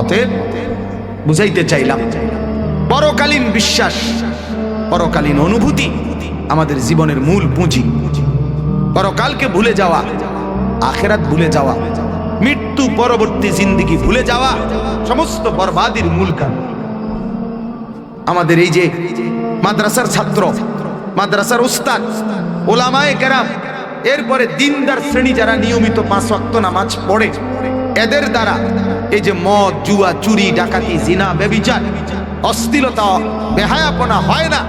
অতএব বুঝাইতে চাইলাম, পরকালীন বিশ্বাস, পরকালীন অনুভূতি আমাদের জীবনের মূল পুঁজি। পরকালকে ভুলে যাওয়া, আখেরাত ভুলে যাওয়া, মৃত্যু পরবর্তী জিন্দিগি ভুলে যাওয়া, সমস্ত বরবাদির মূল কারণ। আমাদের এই যে মাদ্রাসার ছাত্র, মাদ্রাসার উস্তাদ, ওলামায়ে কেরাম, এরপরে দিনদার শ্রেণি যারা নিয়মিত পাঁচ নামাজ পড়ে, এদের দ্বারা এই যে মদ, জুয়া, চুরি, ডাকাতি, জিনা বেবিচার অস্থিরতা, বেহায়াপনা হয় না।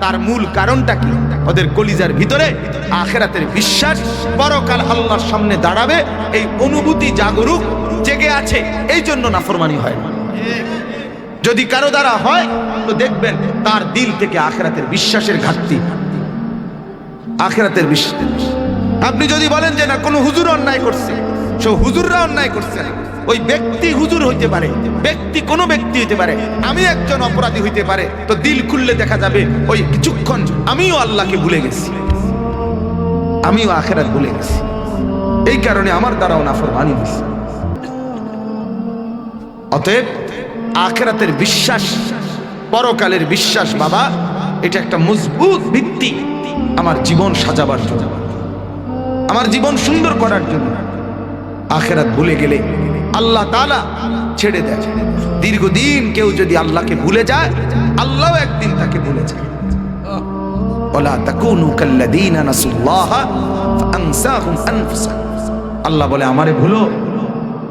তার মূল কারণটা কি? ওদের কলিজার ভিতরে আখেরাতের বিশ্বাস। পরকাল আল্লাহর সামনে দাঁড়াবে, এই অনুভূতি জাগরুক, জেগে আছে, এই জন্য নাফরমানি হয় না। যদি কারও দ্বারা হয়, তো দেখবেন তার দিল থেকে আখেরাতের বিশ্বাসের ঘাটতি। আখেরাতের বিশ্বাস। আপনি যদি বলেন যে না, কোনো হুজুর অন্যায় করছে, সে হুজুররা অন্যায় করছে না। ওই ব্যক্তি হুজুর হইতে পারে, ব্যক্তি কোনো ব্যক্তি হইতে পারে, আমি একজন অপরাধী হইতে পারে, তো দিল খুললে দেখা যাবে ওই কিছুক্ষণ আমিও আল্লাহকে ভুলে গেছি। আমিও আখেরাত ভুলে গেছি। এই কারণে আমার দ্বারাও নাফরমানি হয়েছে অতএব আখেরাতের বিশ্বাস, পরকালের বিশ্বাস, বাবা, এটা একটা মজবুত ভিত্তি আমার জীবন সাজাবার জন্য। আমার জীবন সুন্দর করার জন্য। আখেরাত ভুলে গেলে আল্লাহ তালা ছেড়ে দেয়। দীর্ঘদিন কেউ যদি আল্লাহকে ভুলে যায় আল্লাহ একদিন তাকে ভুলে যায়। আল্লাহ বলে, আমারে ভুলো।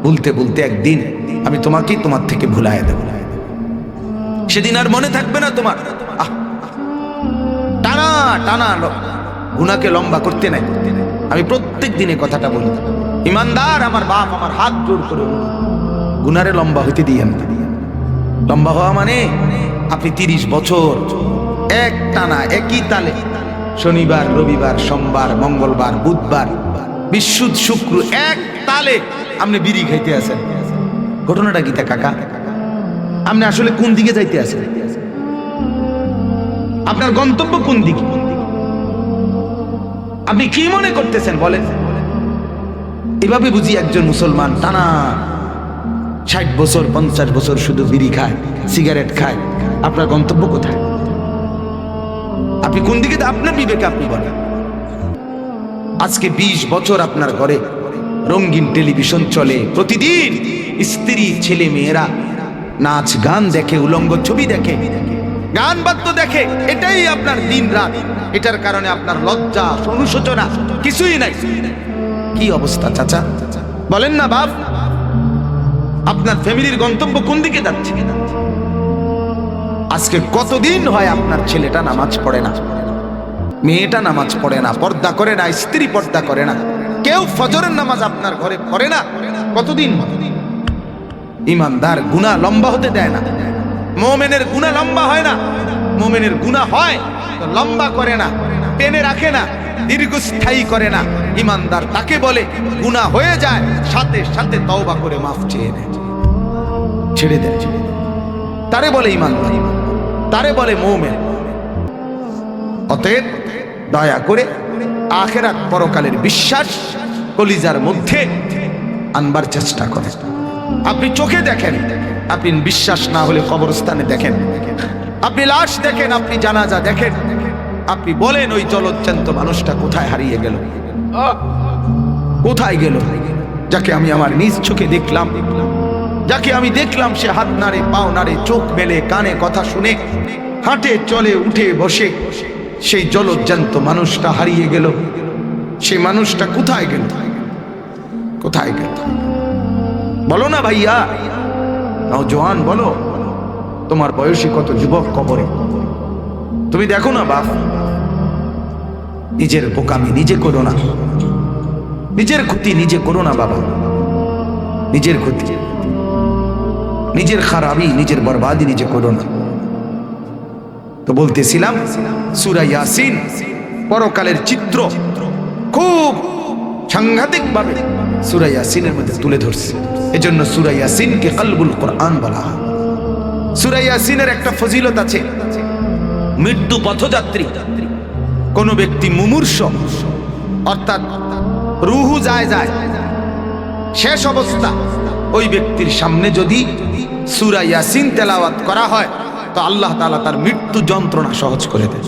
ভুলতে ভুলতে একদিন আমি তোমাকেই তোমার থেকে ভুলায় দেব। সেদিন আর মনে থাকবে না তোমার। টানা টানা গুনাকে লম্বা করতে নাই। আমি প্রত্যেক দিনে কথাটা বলি। ইমানদার, আমার বাপ আমার হাত জোর করে গুনারে লম্বা হইতে দিই আমি লম্বা হওয়া মানে আপনি তিরিশ বছর এক টানা একই তালে, শনিবার, রবিবার, সোমবার, মঙ্গলবার, বুধবার, বিশুদ্ধ শুক্র এক তালে আপনি বিড়ি খাইতে আছেন। ঘটনাটা কি তা, কাকা? আপনি আসলে কোন দিকে যাইতে আছেন? আপনার গন্তব্য কোন দিকে? আপনি কি মনে করতেছেন বলেন? এভাবে বুঝি একজন মুসলমান টানা ষাট বছর, পঞ্চাশ বছর শুধু বিড়ি খায়, সিগারেট খায়। আপনার গন্তব্য কোথায়? আপনি কোন দিকে আপনার বিবেকে আপনি বলেন। আজকে ২০ বছর আপনার ঘরে রঙিন টেলিভিশন চলে। প্রতিদিন স্ত্রী, ছেলে, মেয়েরা নাচ, গান দেখে, উলঙ্গ ছবি দেখে, গান বাদ্য দেখে। এটাই আপনার দিন রাত এটার কারণে আপনার লজ্জা, অনুশোচনা কিছুই নাই। কি অবস্থা, চাচা? বলেন না, বাপ। আপনার ফ্যামিলির গন্তব্য কোন দিকে যাচ্ছে? আজকে কতদিন হয় আপনার ছেলেটা নামাজ পড়ে না? মেয়েটা নামাজ পড়ে না, পর্দা করে না, স্ত্রী পর্দা করে না। কেউ ফজরের নামাজ আপনার ঘরে পড়ে না? কতদিন? ইমানদার গুণা লম্বা হতে দেয় না। মোমেনের গুণা লম্বা হয় না। মোমেনের গুণা হয় লম্বা করে না। টেনে রাখে না, দীর্ঘস্থায়ী করে না। ইমানদার তাকে বলে গুণা হয়ে যায়, সাথে সাথে তওবা করে মাফ চেয়ে নেয়। ছেড়ে দেয় তারে বলে ইমানদার, তারে বলে মোমেন। অতএব দয়া করে আখেরাত পরকালের বিশ্বাস কলিজার মধ্যে আনবার চেষ্টা করে আপনি চোখে দেখেন, আপনি বিশ্বাস না হলে কবরস্থানে দেখেন। আপনি লাশ দেখেন, আপনি জানাজা দেখেন। আপনি বলেন ওই জলজ্জান্ত মানুষটা কোথায় হারিয়ে গেল? কোথায় গেল? যাকে আমি আমার নিজ চোখে দেখলাম, যাকে আমি দেখলাম সে হাত নাড়ে, পাও নাড়ে, চোখ মেলে, কানে কথা শুনে, হাঁটে, চলে, উঠে, বসে, সেই জলজ্জান্ত মানুষটা হারিয়ে গেল। সেই মানুষটা কোথায় গেল? কোথায় গেল? বলো না ভাইয়া। নাও জোয়ান, বলো। তোমার বয়সী কত যুবক কবরে? তুমি দেখো না বাপ। নিজের বোকামি নিজে করো না। নিজের ক্ষতি নিজে করো না, বাবা। নিজের ক্ষতি। নিজের খারাপই নিজের বরবাদি নিজে করো না। তো বলতেছিলাম, সুরা ইয়াসিন পরকালের চিত্র খুব সাংঘাতিক ভাবে সুরা ইয়াসিনের মধ্যে তুলে ধরছে। এজন্য সুরা ইয়াসিনকে কলবুল কোরআন বলা হয়। সুরা ইয়াসিনের একটা ফজিলত আছে, মৃত্যু পথযাত্রী। কোন ব্যক্তি মুমূর্ষ, অর্থাৎ রুহু যায় যায়, শেষ অবস্থা ওই ব্যক্তির সামনে যদি সুরা ইয়াসিন তেলাওয়াত করা হয়, তো আল্লাহ তালা তার মৃত্যু যন্ত্রণা সহজ করে দেয়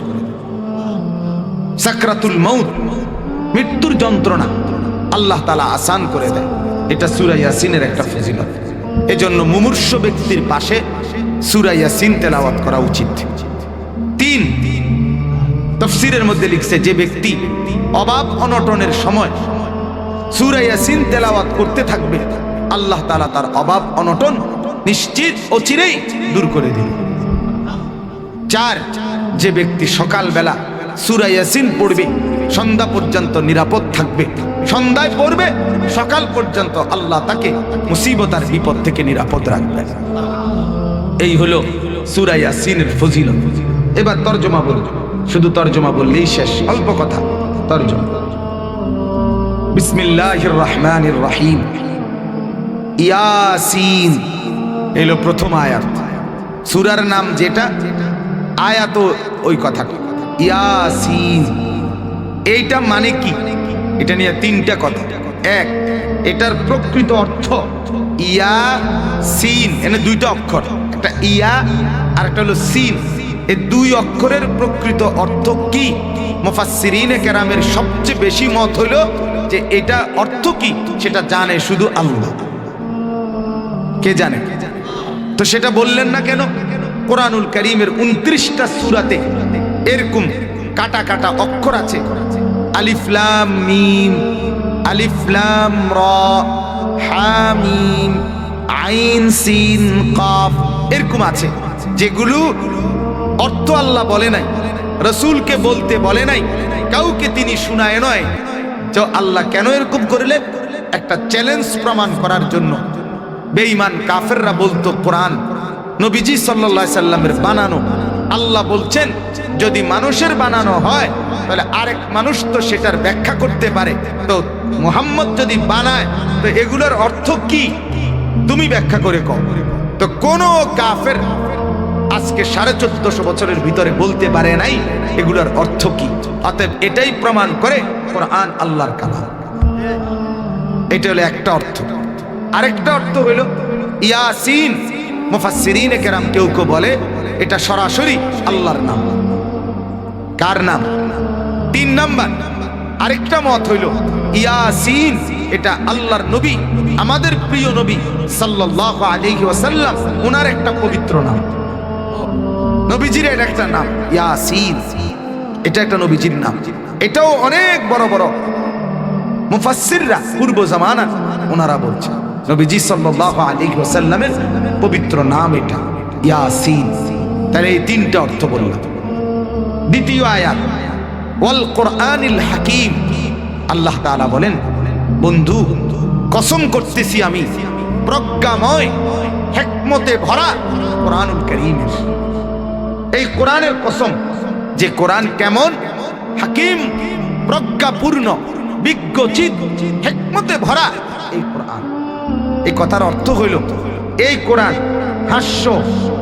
সাকরাতুল মৌত মৃত্যুর যন্ত্রণা আল্লাহ তালা আসান করে দেয় এটা সুরা ইয়াসিনের একটা ফজিলত। এজন্য মুমূর্ষ ব্যক্তির পাশে সুরা ইয়াসিন তেলাওয়াত করা উচিত। তিন তফসিরের মধ্যে লিখছে, যে ব্যক্তি অভাব অনটনের সময় সুরা ইয়াসিন তেলাওয়াত করতে থাকবে, আল্লাহ তালা তার অভাব অনটন নিশ্চিত ও চিরেই দূর করে দিবে। চার, যে ব্যক্তি সকালবেলা সুরা ইয়াসিন পড়বে, সন্ধ্যা পর্যন্ত নিরাপদ থাকবে, সন্ধ্যায় পড়বে, সকাল পর্যন্ত আল্লাহ তাকে মুসিবত আর বিপদ থেকে নিরাপদ রাখবে এই হলো সুরা ইয়াসিনের ফজিলত। এবার তর্জমা বলুন। শুধু তর্জমা বললেই শেষ, অল্প কথা, তর্জমা। বিসমিল্লাহির রহমানির রহিম ইয়াসিন, এলো প্রথম আয়াত। সুরার নাম যেটা, আয়াত ওই কথাটা। ইয়াসিন, এইটা মানে কি? এটা নিয়ে তিনটা কথা। এক, এটার প্রকৃত অর্থ ইয়া সিন এনে দুইটা অক্ষর, একটা ইয়া আর একটা হলো সিন। এই দুই অক্ষরের প্রকৃত অর্থ কি? মুফাসসিরিনে কেরামের সবচেয়ে বেশি মত হইল যে এটা অর্থ কি? সেটা জানে শুধু আল্লাহ। কে জানে? তো সেটা বললেন না কেন? কোরআনুল করিমের উনত্রিশটা সুরাতে এরকম কাটা কাটা অক্ষর আছে। আলিফলাম মিম আলিফলাম র হামিম আইন, সিন, কাফ এরকম আছে। যেগুলো অর্থ আল্লাহ বলে নাই, রসুলকে বলতে বলে নাই, কাউকে তিনি শুনায় নয়। তো আল্লাহ কেন এরকম করলেন একটা চ্যালেঞ্জ প্রমাণ করার জন্য। বেঈমান কাফেররা বলতো কোরআন, নবীজি সাল্লা সাল্লামের বানানো। আল্লাহ বলছেন, যদি মানুষের বানানো হয়, তাহলে আরেক মানুষ তো সেটার ব্যাখ্যা করতে পারে। তো মোহাম্মদ যদি বানায়, তো এগুলোর অর্থ কি? তুমি ব্যাখ্যা করে কও। তো কোন কাফের আজকে সাড়ে চোদ্দশো বছরের ভিতরে বলতে পারে নাই এগুলোর অর্থ কি? অতএব এটাই প্রমাণ করে কোরআন আল্লাহর কালাম। এটা হলো একটা অর্থ। আরেকটা অর্থ হইল ইয়াসিন মুফাসসিরিনে কেরাম কেউ কেউ বলে, এটা সরাসরি আল্লাহর নাম। কার নাম? তিন নাম্বার। আরেকটা মত হইল ইয়াসিন, এটা আল্লাহর নবী, আমাদের প্রিয় নবী সাল্লাল্লাহু আলাইহি ওয়াসাল্লাম ওনার একটা পবিত্র নাম। নবীজির এটা একটা নাম, ইয়াসিন। এটা একটা নবীজির নাম। এটাও অনেক বড় বড়। মুফাসসিররা পূর্ব জামানা ওনারা বলছে, নবীজি সাল্লাল্লাহু আলাইহি ওয়াসাল্লামের পবিত্র নাম এটা, ইয়াসিন। তাহলে এই তিনটা অর্থ বললাম। দ্বিতীয় আয়াত, ওয়াল কোরআনিল হাকিম। আল্লাহ তাআলা বলেন, বন্ধু, কসম করতেছি আমি, প্রজ্ঞাময়, হেকমতে ভরা কোরআনুল করিমের এই কোরআনের কসম, যে কোরআন কেমন? হাকিম, প্রজ্ঞাপূর্ণ বিজ্ঞচিত হেকমতে ভরা এই কোরআন। এই কথার অর্থ হইল, এই কোরআন হাস্য,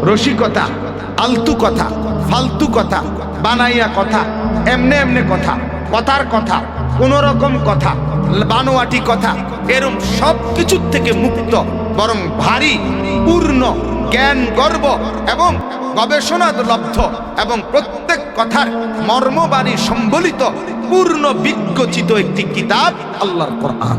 রসিকতা, আলতু কথা, ফালতু কথা, বানাইয়া কথা, এমনে এমনে কথা, কথার কথা কোন রকম কথা, বানোয়াটি কথা, এরম সব কিছুর থেকে মুক্ত, বরং ভারী, পূর্ণ জ্ঞান, গর্ব এবং গবেষণা লব্ধ এবং প্রত্যেক কথার মর্মবাণী সম্বলিত পূর্ণ বিজ্ঞচিত একটি কিতাব আল্লাহর কোরআন।